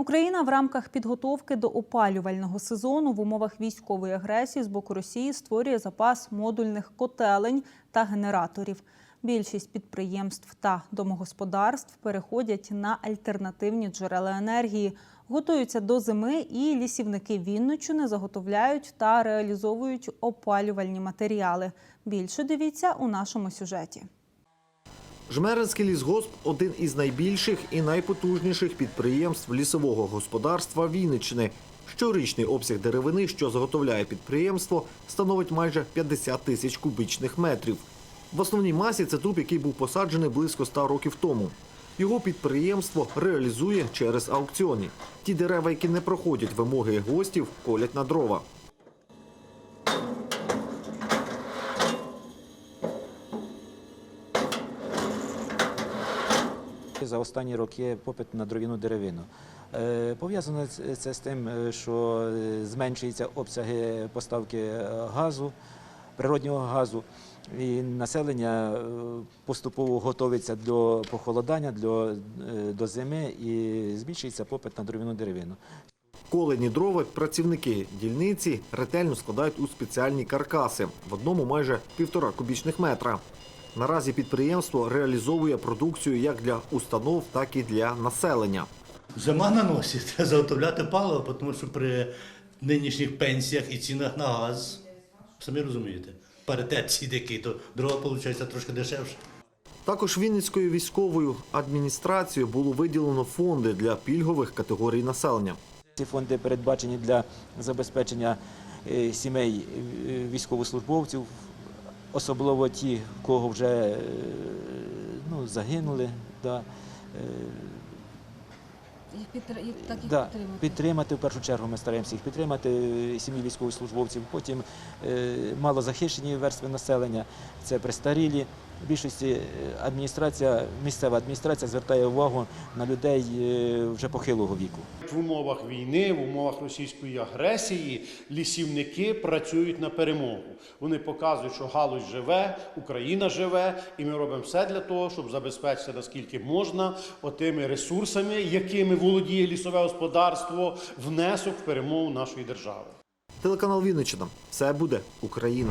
Україна в рамках підготовки до опалювального сезону в умовах військової агресії з боку Росії створює запас модульних котелень та генераторів. Більшість підприємств та домогосподарств переходять на альтернативні джерела енергії, готуються до зими, і лісівники Вінниччини заготовляють та реалізовують опалювальні матеріали. Більше дивіться у нашому сюжеті. Жмеринський лісгосп один із найбільших і найпотужніших підприємств лісового господарства Вінниччини. Щорічний обсяг деревини, що заготовляє підприємство, становить майже 50 тисяч кубічних метрів. В основній масі це дуб, який був посаджений близько 100 років тому. Його підприємство реалізує через аукціони. Ті дерева, які не проходять вимоги гостів, колять на дрова. За останні роки попит на дров'яну деревину. Е, Пов'язано це- з тим, е, що е, зменшуються обсяги поставки газу, природнього газу, і населення поступово готується до похолодання, до, до зими, і збільшується попит на дров'яну деревину. Колені дрова працівники дільниці ретельно складають у спеціальні каркаси, в одному майже півтора кубічних метра. Наразі підприємство реалізовує продукцію як для установ, так і для населення. Зима на носі, треба заготовляти паливо, тому що при нинішніх пенсіях і цінах на газ, самі розумієте, паритет ці такий, то дрова виходить трошки дешевше. Також Вінницькою військовою адміністрацією було виділено фонди для пільгових категорій населення. Ці фонди передбачені для забезпечення е, сімей е, військовослужбовців, особливо ті, кого вже е, ну, загинули. Да. Їх підтр... їх так їх Да, підтримати. підтримати в першу чергу ми стараємося їх підтримати, е, сім'ї військовослужбовців. Потім е, малозахищені верстви населення, це престарілі. В більшості е, адміністрація, місцева адміністрація звертає увагу на людей е, вже похилого віку. В умовах війни, в умовах російської агресії лісівники працюють на перемогу. Вони показують, що галузь живе, Україна живе, і ми робимо все для того, щоб забезпечити наскільки можна отими ресурсами, якими володіє лісове господарство, внесок в перемогу нашої держави. Телеканал Вінниччина. Все буде Україна.